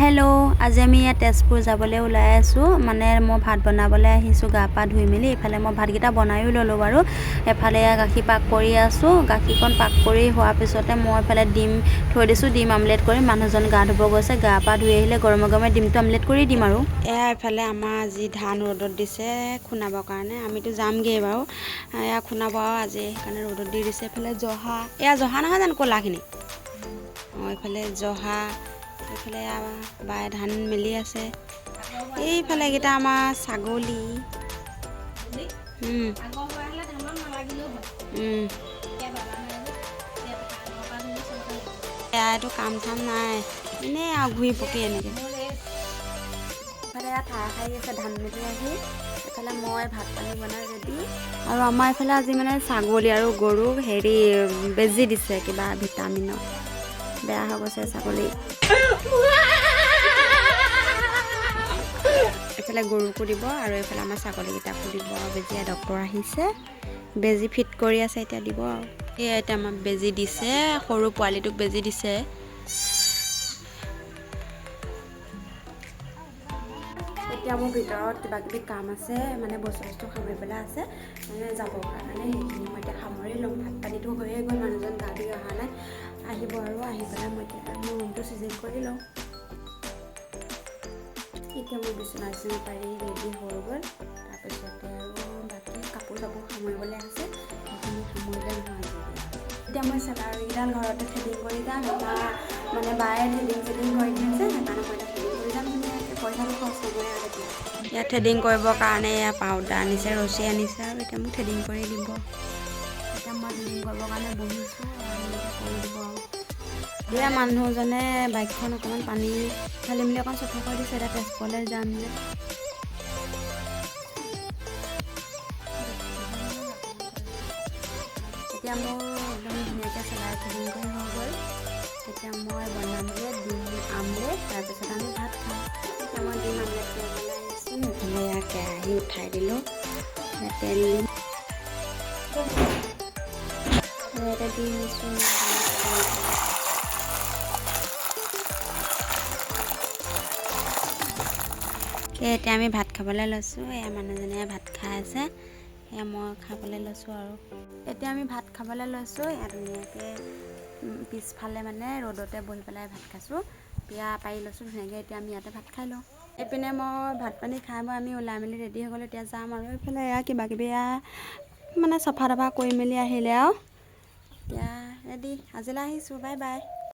Hello আজি আমি ইয়াত তেজপুৰ যাবলৈ ওলাই আছোঁ। মানে মই ভাত বনাবলৈ আহিছোঁ গা পা ধুই মেলি। এইফালে মই ভাতকেইটা বনায়ো ল'লোঁ বাৰু। এফালে গাখীৰ পাক কৰি আছোঁ। গাখীৰকণ পাক কৰি হোৱাৰ পিছতে মই এইফালে ডিম থৈ দিছোঁ। ডিম আমলেট কৰি মানুহজন গা ধুব গৈছে। গা পা ধুই আহিলে গৰমে গৰমে ডিমটো আমলেট কৰি দিম আৰু। এয়া এইফালে আমাৰ আজি ধান ৰ'দত দিছে খুন্দাবৰ কাৰণে। আমিতো যামগৈ বাৰু। এয়া খুন্দাব আৰু আজি সেইকাৰণে ৰ'দত দি দিছে। এইফালে জহা এয়া জহা নহয় জানো ক'লাখিনি? অঁ এইফালে জহা এইফালে বাই ধান মেলি আছে। এইফালে এইকেইটা আমাৰ ছাগলী। এয়াতো কাম চাম নাই। এনেই আৰু ঘূৰি পকি এনেকৈ। এইফালে এয়া ঠাই খাই আছে ধান মেলি আহি। এইফালে মই ভাত পানী বনাই ৰেডি। আৰু আমাৰ এইফালে আজি মানে ছাগলী আৰু গৰুক হেৰি বেজি দিছে কিবা ভিটামিনৰ। বেয়া হৈ গৈছে ছাগলী। এইফালে গৰুকো দিব আৰু এইফালে আমাৰ ছাগলীকেইটাকো দিব আৰু বেজি ডক্তৰ আহিছে বেজি ফিট কৰি আছে এতিয়া দিব সেয়া এতিয়া আমাক বেজি দিছে সৰু পোৱালিটোক বেজি দিছে। এতিয়া মোৰ ভিতৰত কিবা কিবি কাম আছে মানে বস্তু বস্তু সামৰিবলৈ আছে মানে যাবৰ কাৰণে সেইখিনি মই এতিয়া সামৰি ল'ম ভাত পানীটো হৈয়ে গ'ল। আহিব আৰু আহি পেলাই মই এতিয়া মোৰ ৰুমটো চিজিল কৰি লওঁ এতিয়া মোৰ বিচনা চিচনা পাৰি ৰেডি হৈ গ'ল তাৰপিছতে আৰু বাকী কাপোৰ চাপোৰ সামৰিবলৈ আছে সেইখিনি সামৰিলে নহয় এতিয়া মই চেলাৰীকেইডাল ঘৰতে থ্ৰেডিং কৰি যাম এটা মানে বায়ে থ্ৰেডিং চেডিং কৰি দিছে সেইকাৰণে মই এতিয়া থ্ৰেডিং কৰি যাম ইয়াত থ্ৰেডিং কৰিবৰ কাৰণে এয়া পাউডাৰ আনিছে ৰছী আনিছে আৰু এতিয়া মোক থ্ৰেডিং কৰি দিব মই কৰিবৰ কাৰণে বহিছোঁ আৰু মানুহজনে বাইকখন অকণমান পানী ঢালি মেলি অকণ চফা কৰি দিছে, এতিয়া তেজপুৰলৈ যাম যে। এতিয়া মোৰ একদম ধুনীয়াকৈ চিলাই কৰি হৈ গ'ল এতিয়া মই বনামগৈ ডিম আমলেট, তাৰপিছত আমি ভাত খাম। এতিয়া মই ডিম আমলেট কৰিবলৈ আহিছোঁ এইফালে কেৰাহী উঠাই দিলোঁ। তেল দিম। এতিয়া আমি ভাত খাবলৈ লৈছোঁ এয়া মানুহজনে ভাত খাই আছে সেয়া মই খাবলৈ লৈছোঁ আৰু। এতিয়া আমি ভাত খাবলৈ লৈছোঁ ইয়াত ধুনীয়াকৈ পিছফালে মানে ৰ'দতে বহি পেলাই ভাত খাইছোঁ বিয়া পাৰি লৈছোঁ ধুনীয়াকৈ এতিয়া আমি ইয়াতে ভাত খাই লওঁ। এইপিনে মই ভাত পানী খাই মই আমি ওলাই মেলি ৰেডি হৈ গ'লোঁ এতিয়া যাম আৰু এইফালে এয়া কিবা কিবি এয়া মানে চফা তফা কৰি মেলি আহিলে আৰু। এতিয়া ৰেডি আজিলৈ আহিছোঁ বাই বাই